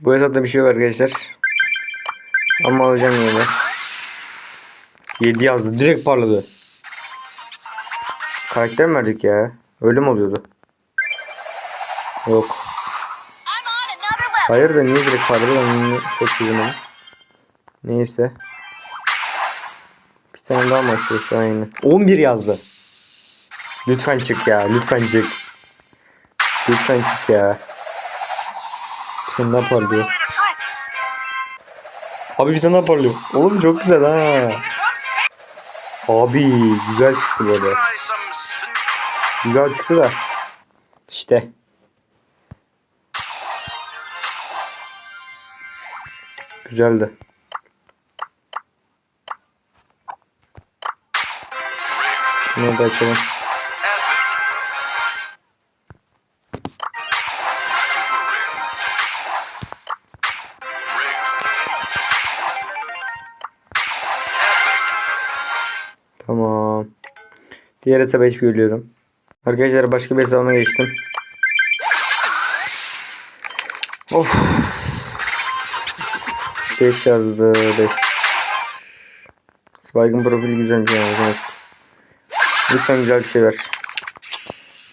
Bu hesapta bir şey var arkadaşlar. Ama alacağım yine de. 7 yazdı. Direkt parladı. Karakter mi verdik ya? Öyle mi oluyordu? Yok. Hayır da niye direkt parladı ben çok çözemedim. Neyse. Bir tane daha maç şu an yine. 11 yazdı. Lütfen çık ya. Lütfen çık. Lütfen çık ya. Şimdi daha parlıyor. Abi bir tane daha parlıyor. Oğlum çok güzel ha. Abi güzel çıktı böyle. Güzel çıktı da. İşte. Güzeldi. Şunu da açalım. Diğer hesaba hiç görüyorum. Arkadaşlar başka bir hesabıma geçtim. Of. 5 yazdı. 5. Spike'ın profili güzelmiş yani. Evet. Lütfen güzel bir şey ver.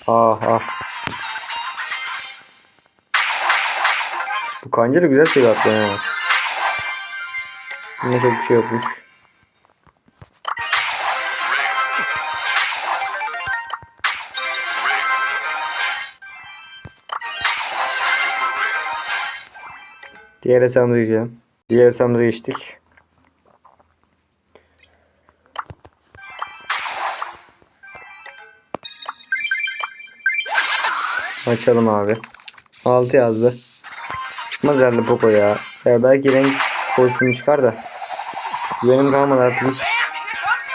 Ah ah. Bu kanca da güzel şey attı yani. Yine çok bir şey yokmuş. Diğer hesabımıza geçelim. Diğer hesabımıza geçtik. Açalım abi. 6 yazdı. Çıkmaz herhalde Poco ya. ya belki renk kostümü çıkar da. Benim kalmadı artık hiç.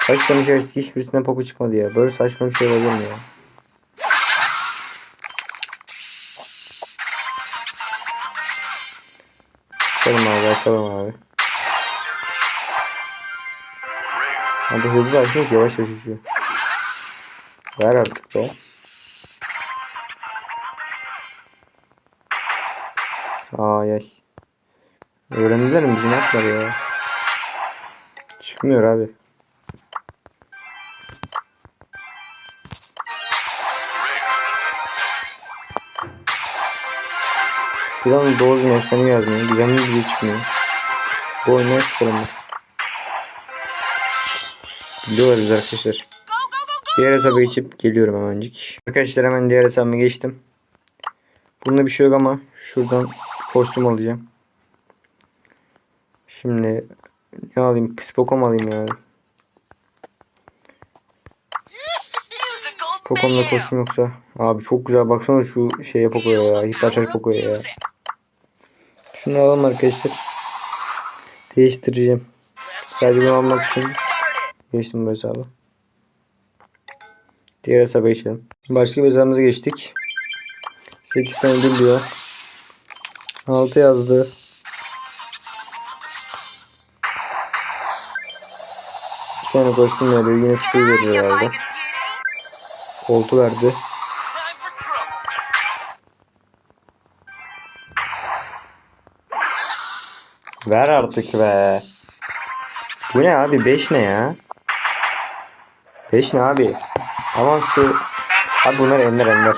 Kaç tane şey açtık hiçbirisinden Poco çıkmadı ya. Böyle saçma bir şey olabilir mi ya? Açalım abi açalım abi. Abi hızlı açıyor yavaş açıyor. Ver artık be. Ay ay. Öğrendiler mi bizim atlar ya? Çıkmıyor abi. Şuran doğru bir efsane yazmıyor. Gizemli bile çıkmıyor. Bu oyundan sıkılmış. Biliyorlar biz arkadaşlar. Diğer hesaba geçip geliyorum hemencik. Arkadaşlar hemen diğer hesabıma geçtim. Bunda bir şey yok ama şuradan kostüm alacağım. Şimdi ne alayım? Pispokom alayım ya. Pokom'da kostüm yoksa. Abi çok güzel baksana şu şeye Poco'ya ya. Hiperçay Poco'ya ya. Şunu alalım arkadaşlar. Değiştireceğim. Sadece bunu almak için geçtim bu hesabı. Diğer hesaba geçelim. Başka bir hesabımıza geçtik. 8 tane ödül diyor. 6 yazdı. Bir tane kostüm veriyor. Yine sütü veriyor herhalde. Koltu verdi. Ver artık be. Bu ne abi? 5 ne ya? 5 ne abi? Aman şu... Abi bunlar ender ender.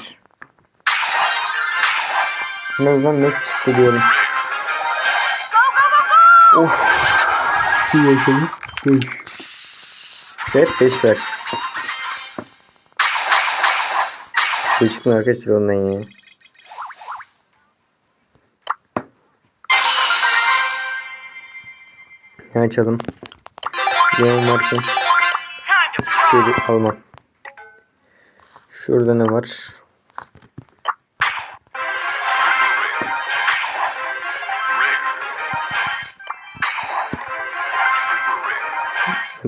En azından next çıktı diyelim. Of. Şu yaşadık. 5. Hep 5 ver. Şey çıkmıyor arkadaşlar ondan ya. Ne açalım? Leon varken de almam. Şurada ne var?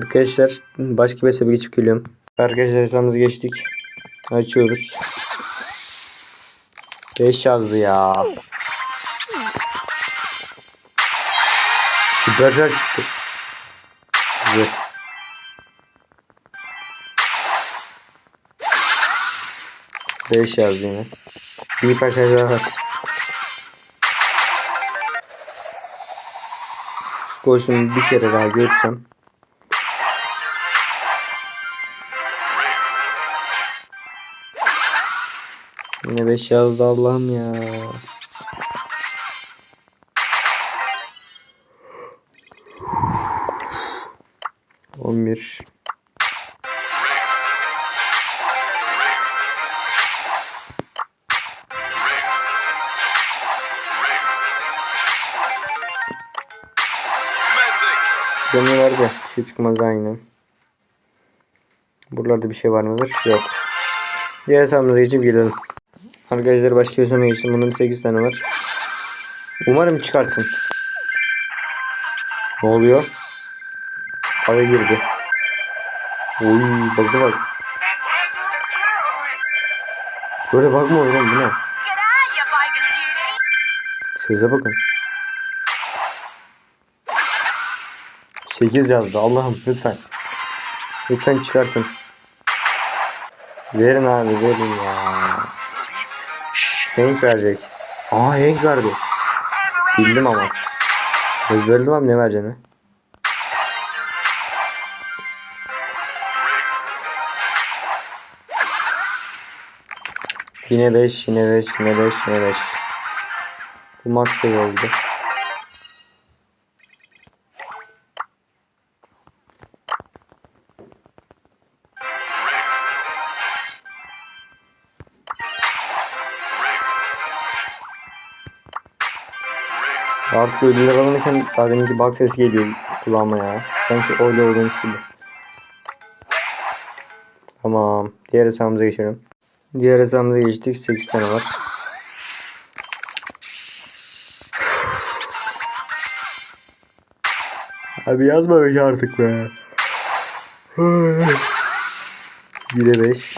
Arkadaşlar başka bir hesaba geçip geliyorum. Arkadaşlar hesabımızı geçtik. Açıyoruz. 5 yazdı ya. Süper çıktı. Güzel. Beş yazdı yine. Bir parça daha var. kostümü bir kere daha görsem. Yine 5 yazdı Allah'ım ya. On bir. Mythic. Canı verdi. Bir şey çıkmaz aynı. Buralarda bir şey var mıdır? Yok. Diğer hesabımıza geçip gelelim. Arkadaşlar başka bir hesabıma geçtim. Bunun 8 tane var. Umarım çıkarsın. Ne oluyor? Hava girdi. Oy bakı bak. Böyle bakma oğlum bu ne? Söze bakın. 8 yazdı. Allah'ım lütfen. Lütfen çıkartın. Verin abi verin ya. Hank verecek. Aa Hank verdi. Bildim ama. Ezberledim abi ne vereceğini. Yine 5, yine 5, yine 5, yine 5. Bu max seviye oldu. Artık ödüller alınırken daha deminki bug sesi geliyor kulağıma ya. Sanki öyle olduğunu gibi. Tamam. Diğer hesabımıza geçelim. Diğer hesabımıza geçtik. 8 tane var. Abi yazma be artık be. Yine 5.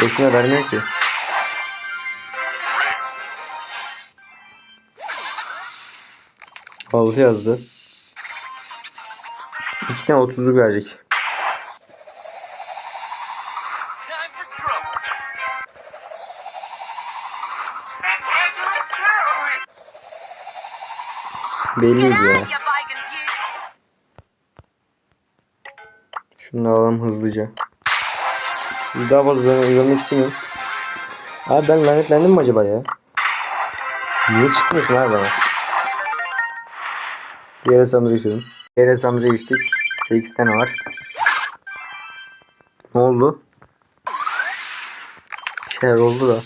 Koşuna vermiyor ki. Altı yazdı. İki tane otuzluk verecek. Belliydi ya. Şunu da alalım hızlıca. Bir daha fazla görmek istemiyorum. Abi ben lanetlendim mi acaba ya? Niye çıkmıyorsun abi bana? Diğer hesabımıza geçelim. Diğer hesabımıza geçtik. 8 tane var. Ne oldu? Bir şeyler oldu da.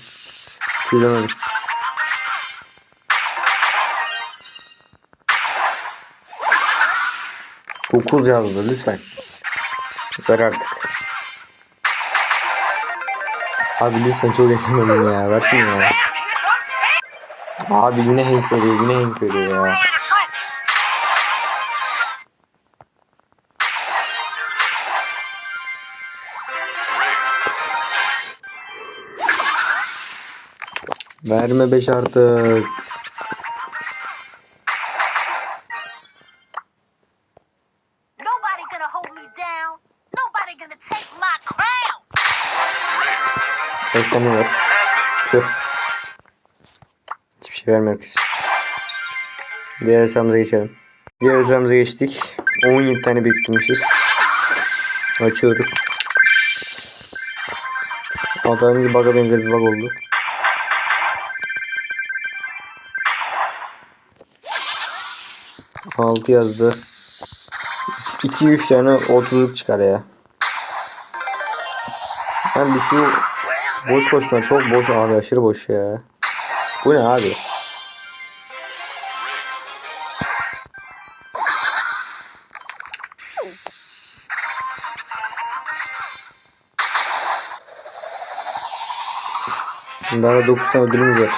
Çözemedim. Dokuz yazdı lütfen. Ver artık. Abi lütfen çok yaşamadım ya. Ver şunu ya. Abi yine Hank veriyor. Yine Hank veriyor ya. My crown. Besleme ver. Tüh. Hiçbir şey vermiyor. Diğer hesabımıza geçelim. Diğer hesabımıza geçtik. 17 tane biriktirmişiz. Açıyoruz. Adamın bir bug'a benzer bir bug oldu. Altı yazdı. 2-3 tane 30'luk çıkar ya. Ben bir şu boş koşma çok boş abi aşırı boş ya. Bu ne abi? Daha 9 tane ödülümüz var.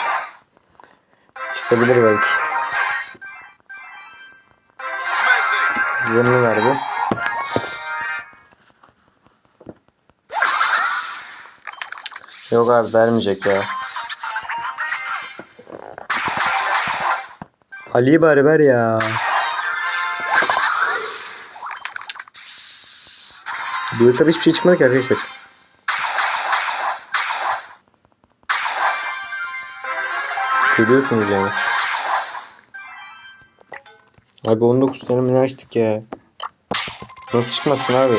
Çıkabilir belki. Yönünü verdi. Yok abi vermeyecek ya. Ali'yi bari ver ya. Bu hesap hiçbir şey çıkmadı ki arkadaşlar. Görüyorsunuz yani. Abi 19 tane mi açtık ya? Nasıl çıkmasın abi?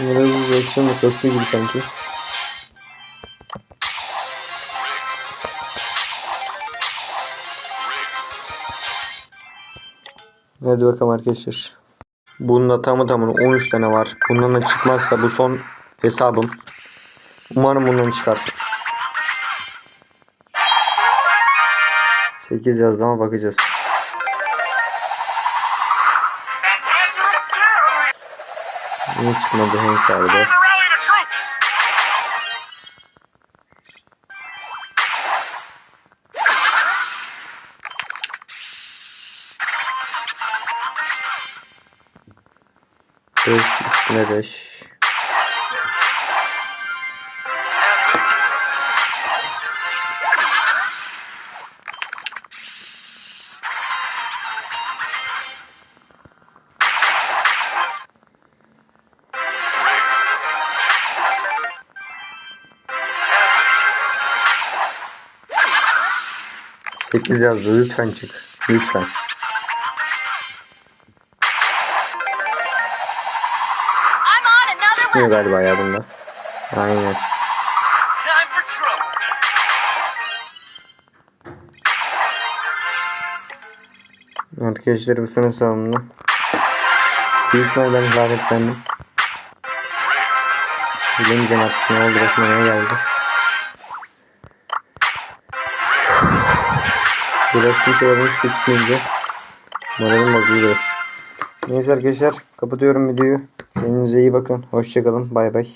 Bunları bir reaksiyon kasıyor gibi sanki. Hadi bakalım arkadaşlar. Bunda tamı tamına 13 tane var. Bundan da çıkmazsa bu son hesabım. Umarım bundan çıkar. 8 yazdı ama bakacağız. Niye çıkmadı Hank vardı? Beş üstüne beş. 8 yazdı. Lütfen çık. Lütfen. Çıkmıyor galiba ya bunda. Aynen. Arkadaşlar bu sene sonunda. Büyük ihtimalle ben lanetlendim. Bilemeyeceğim artık ne oldu başıma ne geldi. Uğraştığım şeylerin hiçbir çıkmayınca moralim bozuluyor. Neyse arkadaşlar kapatıyorum videoyu. Kendinize iyi bakın. Hoşçakalın. Bay bay.